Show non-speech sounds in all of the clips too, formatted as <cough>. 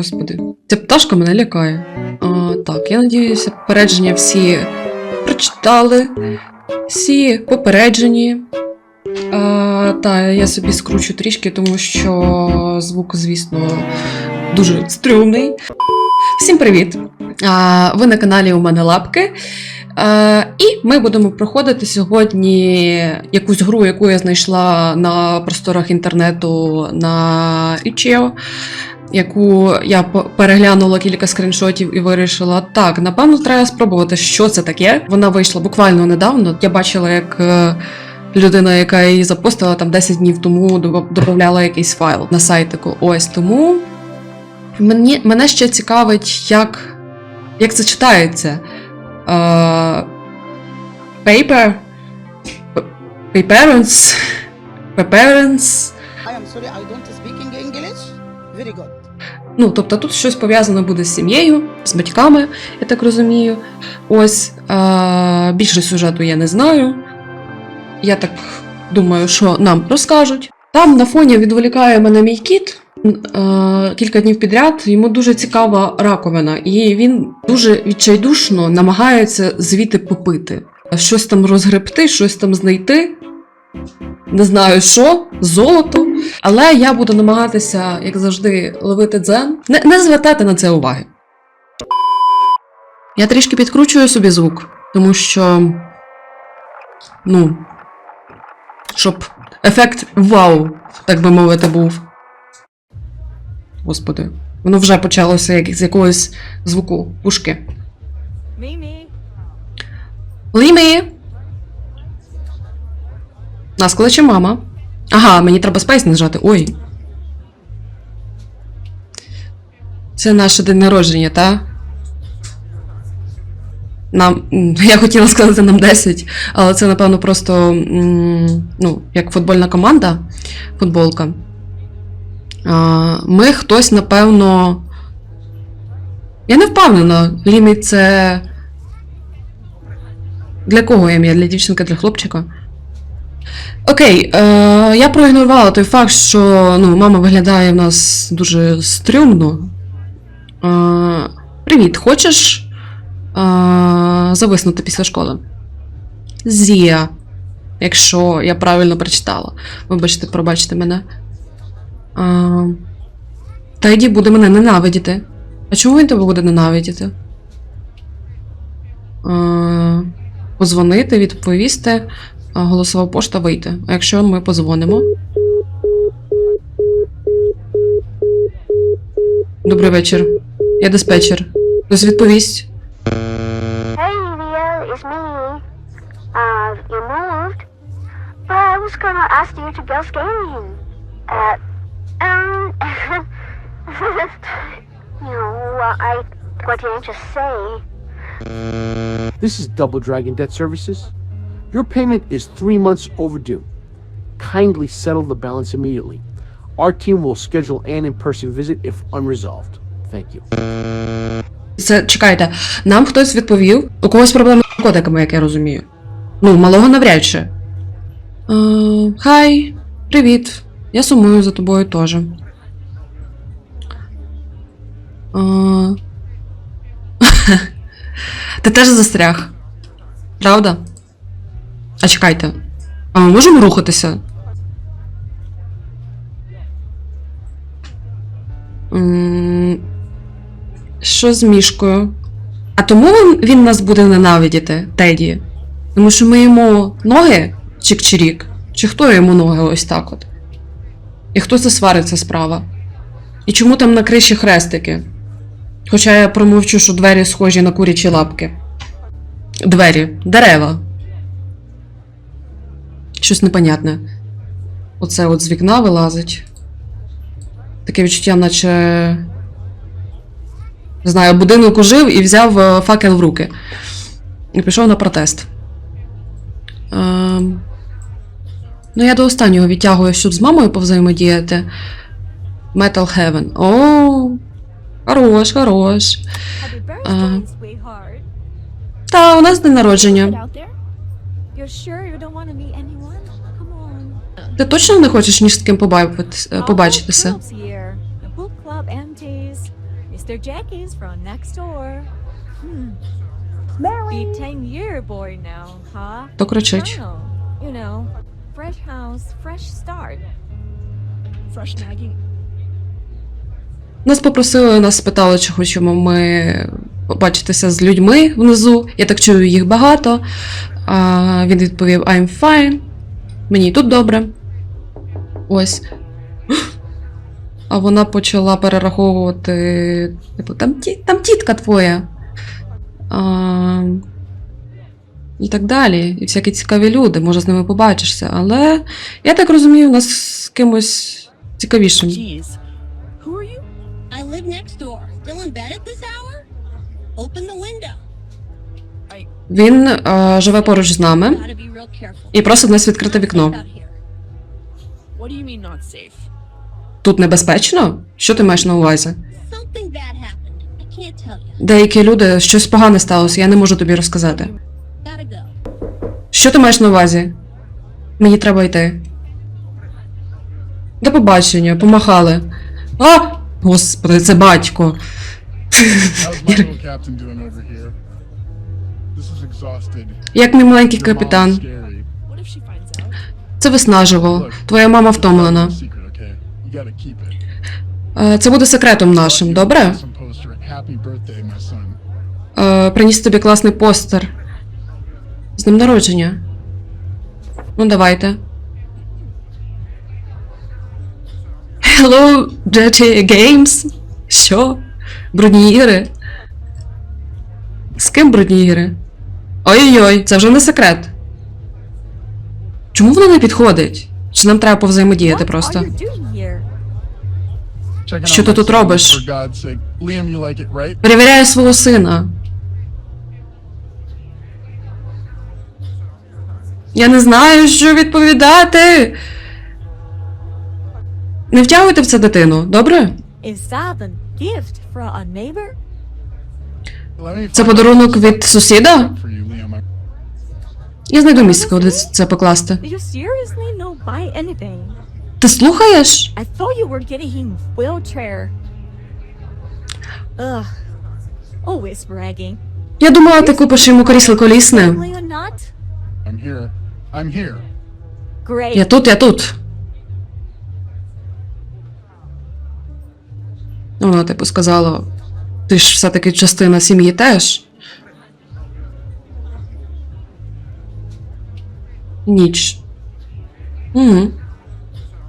Господи, ця пташка мене лякає. А, так, я надіюся, попередження всі прочитали, всі попереджені. А, та, я собі скручу трішки, тому що звук, звісно, дуже стрьомний. Всім привіт! А, ви на каналі У мене лапки. А, і ми будемо проходити сьогодні якусь гру, яку я знайшла на просторах інтернету на Itch.io, яку я переглянула кілька скріншотів і вирішила, так, напевно, треба спробувати, що це таке. Вона вийшла буквально недавно. Я бачила, як. е, Людина, яка її запостила там 10 днів тому, додавала якийсь файл на сайтику. Ось тому мені, мене ще цікавить, як, як це читається. Е, paper, Paperance, Paperance. I am sorry, I don't speak English. Very good. Ну, тобто тут щось пов'язане буде з сім'єю, з батьками, я так розумію. Ось е, більше сюжету я не знаю. Я так думаю, що нам розкажуть. Там на фоні відволікає мене мій кіт. Е, кілька днів підряд йому дуже цікава раковина, і він дуже відчайдушно намагається звідти попити. Щось там розгребти, щось там знайти. Не знаю що, золото. Але я буду намагатися, як завжди, ловити дзен. Не, не звертайте на це уваги. Я трішки підкручую собі звук, тому що. Ну. Щоб ефект вау, так би мовити, був. Господи, воно вже почалося як з якогось звуку пушки. Лімі! Нас кличе мама. Ага, мені треба спейс нажати. Ой. Це наше день народження, та? Нам. <laughs> Я хотіла сказати нам 10, але це, напевно, просто. Ну, як футбольна команда, футболка. Ми хтось, напевно. Я не впевнена. Лімі це. Для кого ім'я? Для дівчинки, для хлопчика? Окей, е, я проігнорувала той факт, що ну, мама виглядає в нас дуже стрьомно. Е, привіт, хочеш е, зависнути після школи? Зія, якщо я правильно прочитала. Вибачте, пробачте мене. Е, Теді буде мене ненавидіти. А чому він тебе буде ненавидіти? Е, Позвонити, відповісти, голосова пошта вийти. А якщо ми подзвонимо. Добрий вечір. Я диспетчер. Хтось відповість. Hey, Leo, it's me. Uh, you moved? But I was gonna ask you to go skating. Uh, um, you know, what I what didn't you say? This is Double Dragon Debt Services. Your payment is three months overdue. Kindly settle the balance immediately. Our team will schedule an in-person visit if unresolved. Thank you. Це чекайте, нам хтось відповів. У когось проблеми з наркотиками, як я розумію. Ну, малого навряд чи. Е, Хай, привіт. Я сумую за тобою теж. Е, <laughs> Ти теж застряг. Правда? А чекайте. А ми можемо рухатися? Що з мішкою? А тому він, нас буде ненавидіти, Теді. Тому що ми йому ноги чик-чирік. Чи хто йому ноги ось так от? І хто це свариться справа? І чому там на криші хрестики? Хоча я промовчу, що двері схожі на курячі лапки. Двері, дерева. Щось непонятне. Оце от з вікна вилазить. Таке відчуття, наче. Не знаю, будинок ужив і взяв е, факел в руки. І пішов на протест. Ем... Ну, я до останнього відтягую, щоб з мамою повзаємодіяти. Metal Heaven. О, хорош, хорош. Sweetheart. Та, у нас день народження. Ти точно не хочеш ні з ким побачитися? Hmm. Be 10 year boy now, huh? То кричить. Нас попросили, нас спитали, чи хочемо ми побачитися з людьми внизу. Я так чую їх багато. А, він відповів: I'm fine. Мені і тут добре. Ось. А вона почала перераховувати. Типу, там, ті, там тітка твоя. А, і так далі. І всякі цікаві люди, може з ними побачишся. Але я так розумію, у нас з кимось цікавішим. Він е, живе поруч з нами і просить нас відкрити вікно. What do you mean not safe? Тут небезпечно? Що ти маєш на увазі? Something bad happened. I can't tell you. Деякі люди, щось погане сталося, я не можу тобі розказати. Gotta go. Що ти маєш на увазі? Мені треба йти. До побачення, помахали. А! Господи, це батько. How's my little captain doing over here? This is exhausted. Як мій маленький Your mom's капітан. scary. Це виснажливо. Твоя мама втомлена. Е, Це буде секретом нашим, добре? Е, Приніс тобі класний постер. З днем народження. Ну, давайте. Hello, GTA Games. Що? Брудні ігри? З ким брудні ігри? Ой-ой-ой, це вже не секрет. Чому вона не підходить? Чи нам треба повзаємодіяти просто? Що ти тут робиш? Перевіряю свого сина. Я не знаю, що відповідати. Не втягуйте в це дитину, добре? Це подарунок від сусіда? Я знайду місце, куди це покласти. Ти слухаєш? Я думала, ти купиш йому крісло колісне. Я тут, я тут. Вона типу сказала: ти ж все-таки частина сім'ї теж. Ніч. Угу.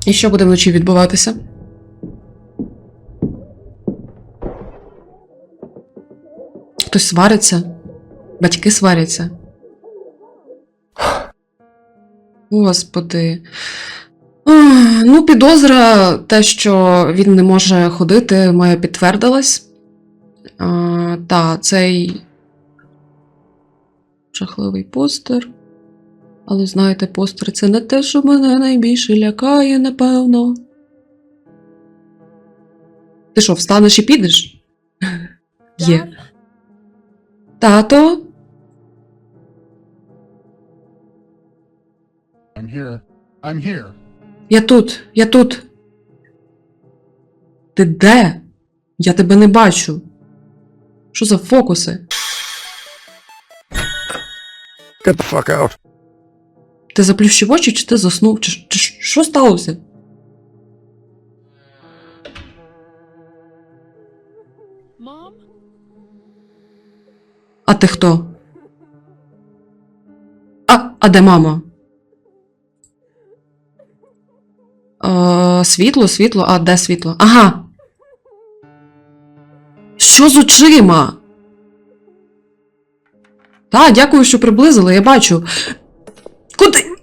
І що буде вночі відбуватися? Хтось свариться? Батьки сваряться. Господи. Ну, підозра, те, що він не може ходити, моя підтвердилась. Та, цей жахливий постер. Але знаєте, постер це не те, що мене найбільше лякає, напевно. Ти що, встанеш і підеш? Є. Тато? I'm here. I'm here. Я тут, я тут. Ти де? Я тебе не бачу. Що за фокуси? Get the fuck out. Ти заплющив очі, чи ти заснув? Чи, чи що сталося? Mom? А ти хто? А, а де мама? Е, світло, світло, а де світло? Ага. Що з очима? Та, дякую, що приблизили, я бачу. Куди?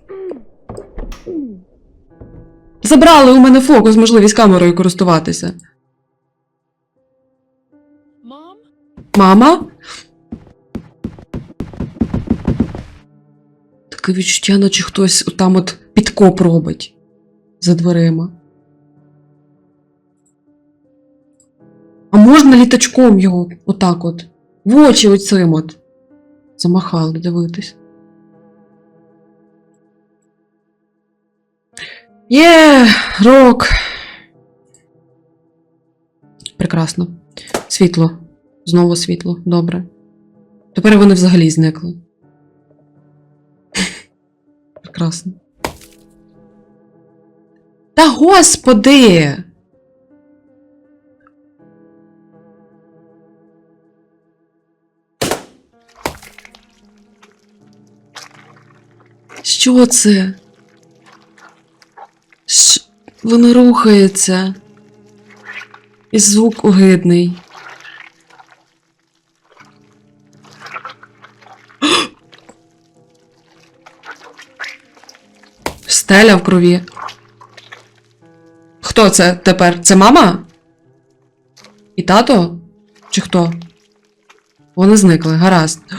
Забрали у мене фокус, можливість камерою користуватися. Мама? Таке відчуття, наче хтось там от підкоп робить за дверима. А можна літачком його отак от в очі оцим от замахали дивитись. Є, рок. Прекрасно. Світло. Знову світло. Добре. Тепер вони взагалі зникли. Прекрасно. Та господи! Що це? Ш... Воно рухається. І звук огидний. <gasps> Стеля в крові. Хто це тепер? Це мама? І тато? Чи хто? Вони зникли, гаразд. <gasps>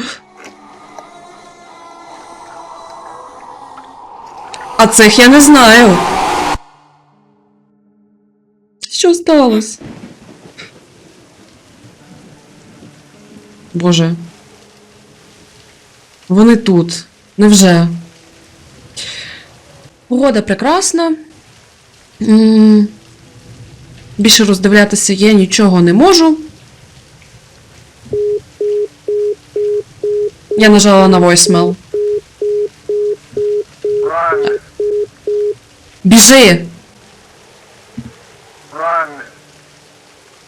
А цих я не знаю. Що сталося? Боже. Вони тут. Невже? Погода прекрасна. Більше роздивлятися я нічого не можу. Я нажала на voicemail. Біжи!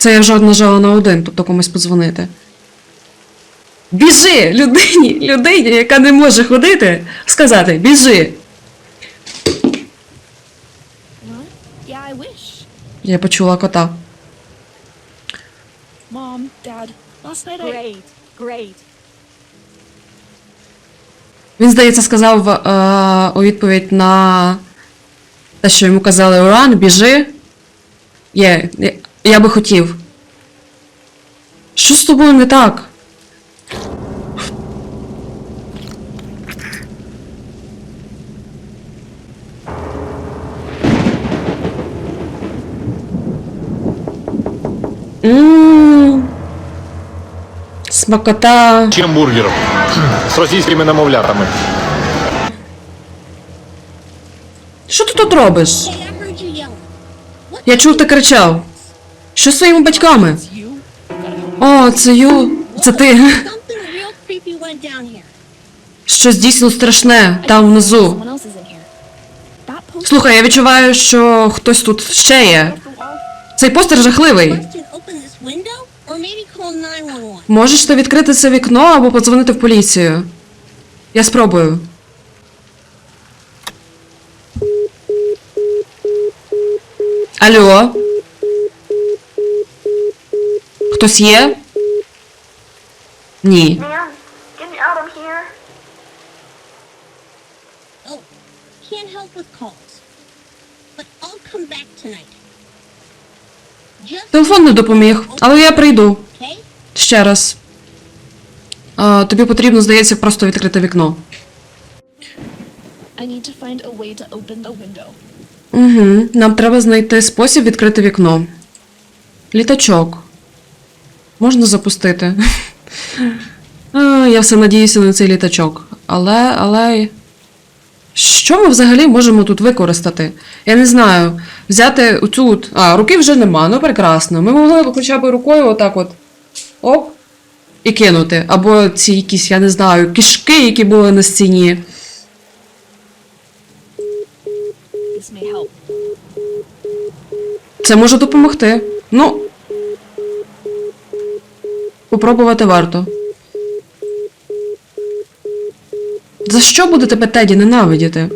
Це я вже нажала на один, тобто комусь подзвонити. Біжи! Людині, людині, яка не може ходити, сказати біжи! Yeah. Я почула кота. Mom, Dad, last night I. Great, great. Він, здається, сказав е, у відповідь на те, що йому казали Уран, біжи. Є, я, би хотів. Що з тобою не так? Ммм. Смакота. Чем бургером? С російськими намовлятами. Що ти тут робиш? Я чув, ти кричав. Що з своїми батьками? О, це ю. Це ти. Щось дійсно страшне там внизу. Слухай, я відчуваю, що хтось тут ще є. Цей постер жахливий. Question open this window or maybe call 911. Можеш ти відкрити це вікно або подзвонити в поліцію? Я спробую. Алло? Хтось є? Ні. Man, get me out of here. Oh, can't help with calls. But I'll come back tonight. Just Телефон не допоміг, але я прийду. Ще раз. А, тобі потрібно, здається, просто відкрити вікно. Угу. Нам треба знайти спосіб відкрити вікно. Літачок. Можна запустити. <laughs> Я все надіюся на цей літачок. Але, але. Що ми взагалі можемо тут використати? Я не знаю. Взяти оцю. А, руки вже нема, ну прекрасно. Ми могли б хоча б рукою отак от. Оп. І кинути. Або ці якісь, я не знаю, кишки, які були на стіні. Це може допомогти. Ну. Попробувати варто. За що буде тебе Теді ненавидіти?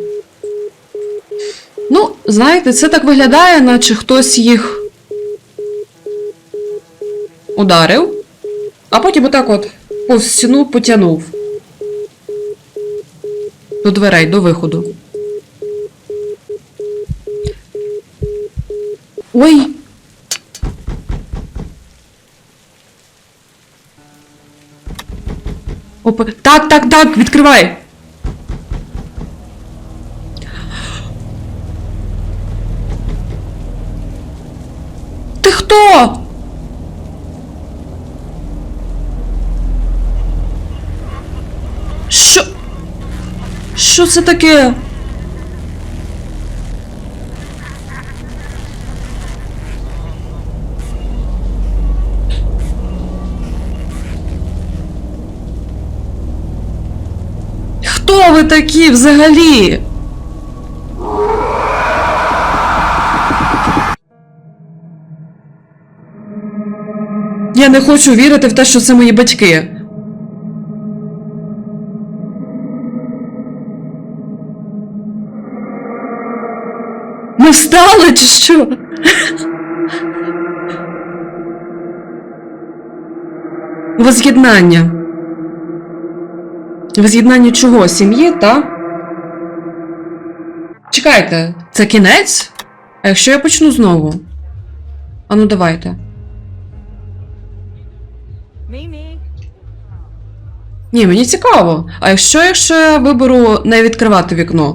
Ну, знаєте, це так виглядає, наче хтось їх ударив, а потім отак от повз стіну потягнув. До дверей, до виходу. Ой! Опа. Так, так, так, відкривай! Ти хто? Що? Що це таке? Хто ви такі взагалі? Я не хочу вірити в те, що це мої батьки. Ми встали чи що? Воз'єднання. Воз'єднання чого? Сім'ї, та? Чекайте, це кінець? А якщо я почну знову? Ану, давайте. Ні, мені цікаво. А якщо, якщо я виберу не відкривати вікно?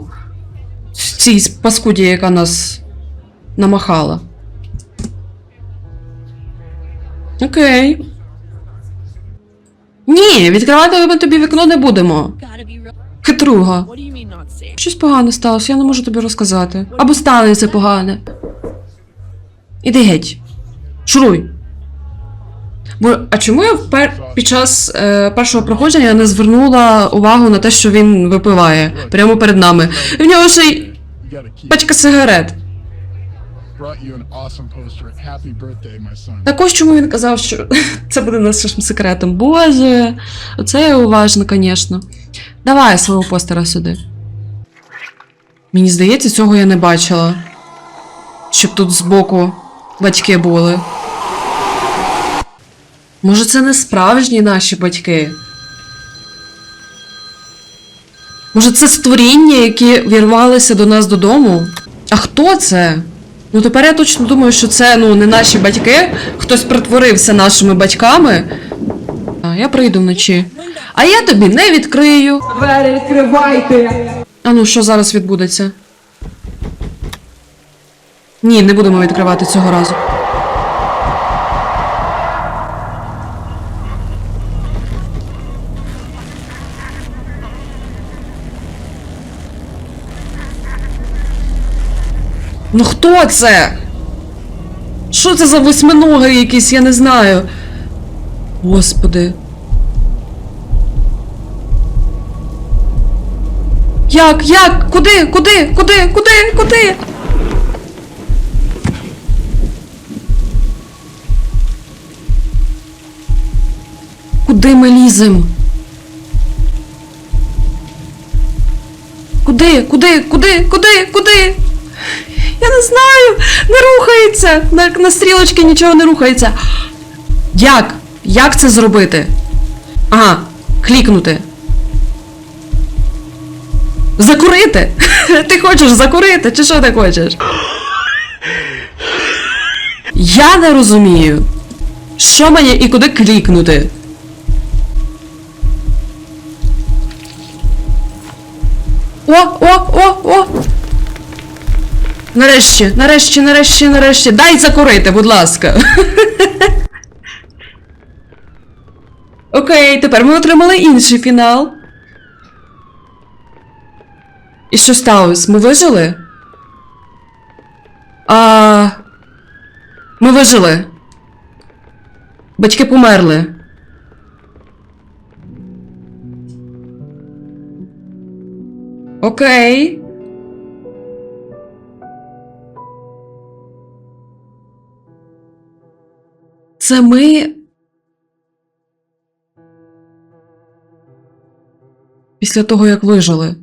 В цій паскуді, яка нас намахала. Окей. Ні, відкривати ми тобі вікно не будемо. Хитруга. Щось погане сталося, я не можу тобі розказати. Або станеться погане. Іди геть. Шуруй. Бо, а чому я впер... під час е, першого проходження не звернула увагу на те, що він випиває прямо перед нами? І в нього ще й пачка сигарет. Також чому він казав, що <laughs> це буде нашим секретом. Боже, оце уважно, звісно. Давай свого постера сюди. Мені здається, цього я не бачила. Щоб тут збоку батьки були. Може, це не справжні наші батьки? Може, це створіння, які вірвалися до нас додому? А хто це? Ну тепер я точно думаю, що це ну не наші батьки. Хтось притворився нашими батьками. А, я прийду вночі. А я тобі не відкрию. Двері відкривайте! А ну, що зараз відбудеться? Ні, не будемо відкривати цього разу. Ну хто це? Що це за восьминоги якісь, я не знаю. Господи. Як? Як? Куди? Куди? Куди? Куди? Куди? Куди ми лізем? Куди? Куди? Куди? Куди? Куди? Я не знаю. Не рухається. На, на стрілочці нічого не рухається. Як? Як це зробити? Ага, клікнути. Закурити? <laughs> Ти хочеш закурити, чи що ти хочеш? Я не розумію. Що мені і куди клікнути? О, о, о, о! Нарешті, нарешті, нарешті, нарешті. Дай закурити, будь ласка. <laughs> Окей, тепер ми отримали інший фінал. І що сталося? Ми вижили? А. Ми вижили. Батьки померли. Окей. Це ми. Після того, як вижили.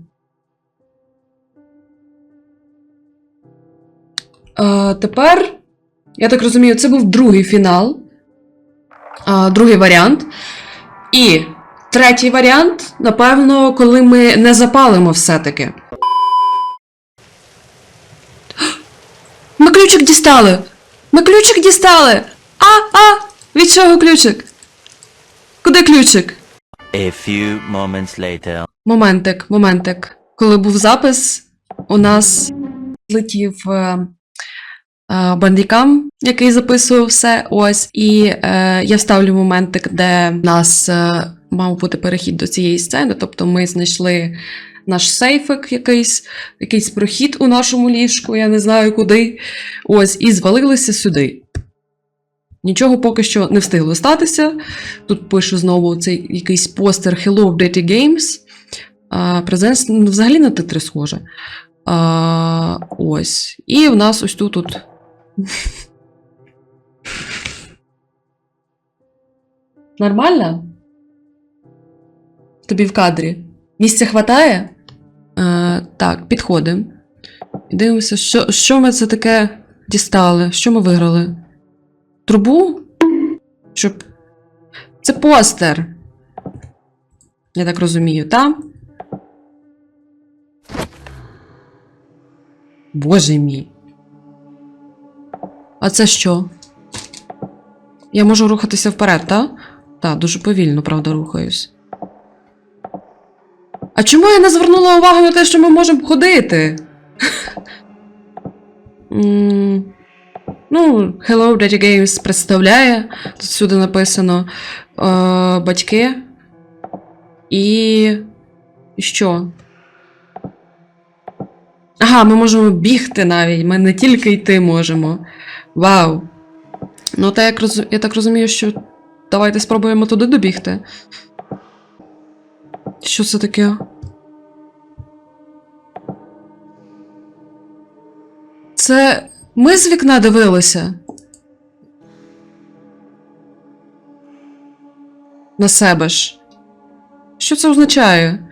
А, тепер, я так розумію, це був другий фінал. А, другий варіант. І третій варіант, напевно, коли ми не запалимо все-таки. <gasps> Ми ключик дістали! Ми ключик дістали! А, а! Від чого ключик? Куди ключик? A few moments later. Моментик, моментик. Коли був запис, у нас злетів е, е, бандикам, який записував все. Ось, і е, я вставлю моментик, де в нас е, мав бути перехід до цієї сцени. Тобто ми знайшли наш сейфик якийсь, якийсь прохід у нашому ліжку, я не знаю куди. Ось, і звалилися сюди. Нічого поки що не встигло статися. Тут пишу знову цей якийсь постер Hello Dirty Games. А, презенс ну, взагалі на титри схоже. А, ось. І в нас ось тут. тут. <laughs> Нормально? Тобі в кадрі. Місця хватає? Е, так, підходимо. Дивимося, що, що ми це таке дістали? Що ми виграли? Трубу? Щоб. Це постер. Я так розумію, так? Боже мій. А це що? Я можу рухатися вперед, так? Так, дуже повільно, правда, рухаюсь. А чому я не звернула увагу на те, що ми можемо ходити? <laughs> Ну, Hello Daddy Games представляє. Тут сюди написано е, батьки. І що? Ага, ми можемо бігти навіть. Ми не тільки йти можемо. Вау. Ну, та як роз... я так розумію, що давайте спробуємо туди добігти. Що це таке? Це ми з вікна дивилися. На себе ж. Що це означає?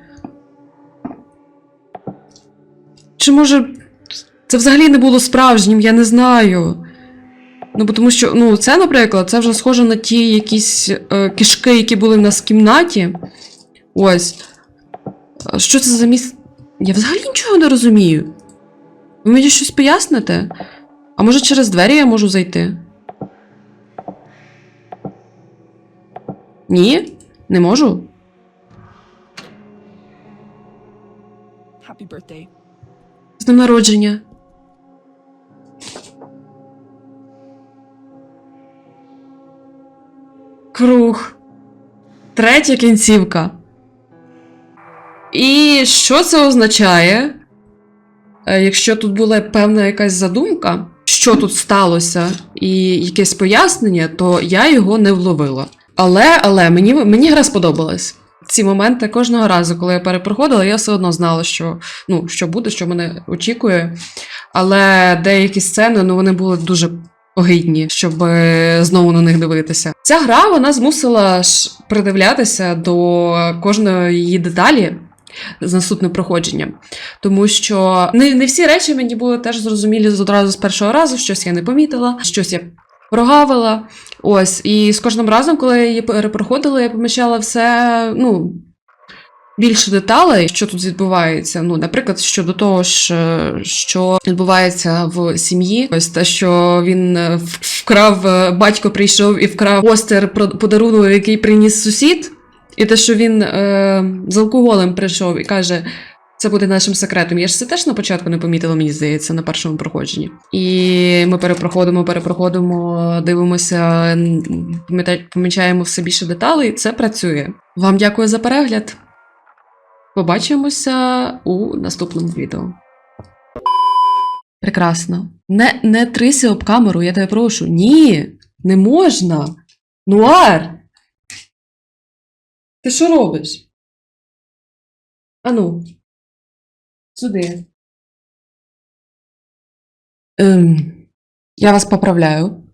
Чи може це взагалі не було справжнім, я не знаю. Ну, тому що, ну, це, наприклад, це вже схоже на ті якісь е, кишки, які були в нас в кімнаті. Ось. Що це за місце? Я взагалі нічого не розумію. Ви мені щось поясните? А може через двері я можу зайти? Ні? Не можу? Happy birthday. З днем народження. Круг. Третя кінцівка. І що це означає? Е, Якщо тут була певна якась задумка, що тут сталося, і якесь пояснення, то я його не вловила. Але, але мені, мені гра сподобалась. Ці моменти кожного разу, коли я перепроходила, я все одно знала, що, ну, що буде, що мене очікує. Але деякі сцени ну, вони були дуже огидні, щоб е, знову на них дивитися. Ця гра вона змусила ж придивлятися до кожної її деталі з наступним проходженням. Тому що не, не всі речі мені були теж зрозумілі одразу з першого разу, щось я не помітила, щось я прогавила. Ось, і з кожним разом, коли я її перепроходила, я помічала все, ну. Більше деталей, що тут відбувається. Ну, наприклад, щодо того, що відбувається в сім'ї, ось те, що він е, вкрав, е, батько прийшов і вкрав постер подарунок, який приніс сусід, і те, що він е, з алкоголем прийшов і каже. Це буде нашим секретом. Я ж це теж на початку не помітила, мені здається, на першому проходженні. І ми перепроходимо, перепроходимо, дивимося, помічаємо все більше деталей. Це працює. Вам дякую за перегляд. Побачимося у наступному відео. Прекрасно. Не, не трися об камеру, я тебе прошу. Ні, не можна. Нуар. Ти що робиш? Ану. Сюди. Ем, я вас поправляю.